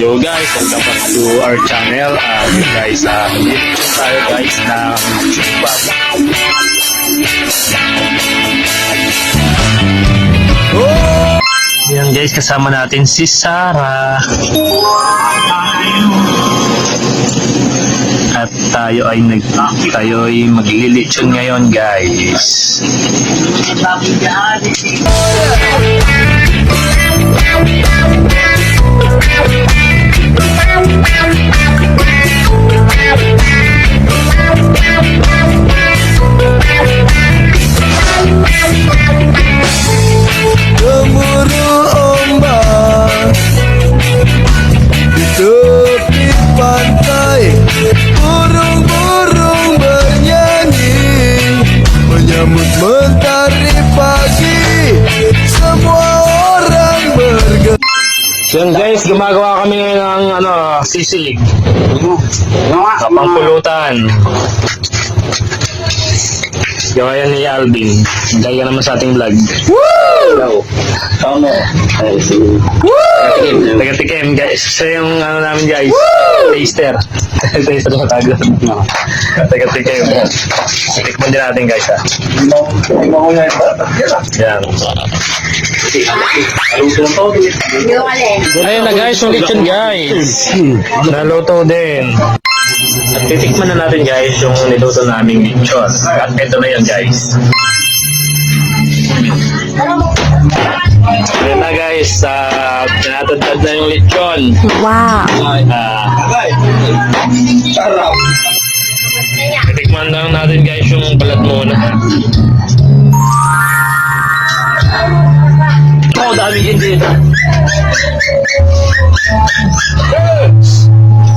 Yo guys, welcome back to our channel. Uh, guys, uh, dito tayo guys ng Chukbab. Yan guys, kasama natin si Sarah. At tayo ay nag tayo ay maglilitsyon ngayon guys. Gemuruh Menyambut mentari pagi Semua orang bergerak Yan guys, gumagawa kami ngayon ng ano, sisig. Kapang pulutan. Gawa yan ni Alvin. Hintay ka naman sa ating vlog. Woo! Tama. Taga-tikim guys. Siya yung ano namin guys. Taster. Taster sa tago. Taga-tikim. Tikman din natin guys ha. Yan. Ayun na guys, yung lechon guys. Naluto din. Titikman na natin guys yung niluto naming lechon. At ito na yun guys. Ayun na guys, uh, tinatadtad na yung lechon. Wow. Ah, titikman lang natin guys yung balat muna. Oh, dami din dito.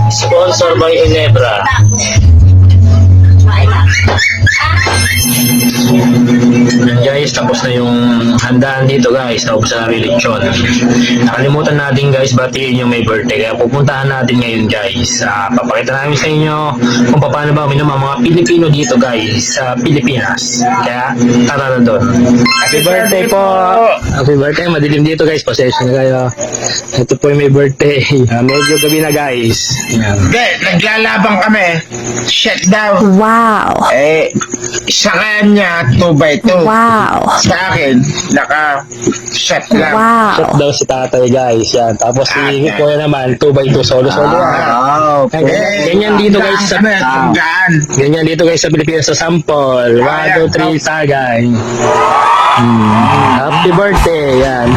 Sponsor by Ginebra. Yan guys, tapos na yung handaan dito guys. Tapos na namin lechon. Nakalimutan natin guys, batiin yung may birthday. Kaya pupuntahan natin ngayon guys. Ah, papakita namin sa inyo kung paano ba uminom ang mga Pilipino dito guys sa Pilipinas. Kaya tara na doon. Happy birthday po! Happy birthday. Madilim dito guys. Pasensya na kayo. Ito po yung may birthday. Ah, medyo gabi na guys. Yan. Hindi, naglalaban kami. Shut down. Wow. Eh, sa kanya, 2 by 2. Wow. Sa akin, naka shut lang. Shot Wow. daw si tatay guys. Yan. Tapos si Okay. Kuya naman, 2x2 solo-solo. Ah, Ay, ganyan, ganyan dito guys sa Kami, tunggaan. Ganyan dito guys sa Pilipinas sa sample. 1, 2, 3, tagay. Happy birthday. Yan.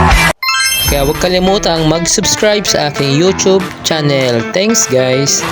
Kaya huwag kalimutang mag-subscribe sa aking YouTube channel. Thanks guys!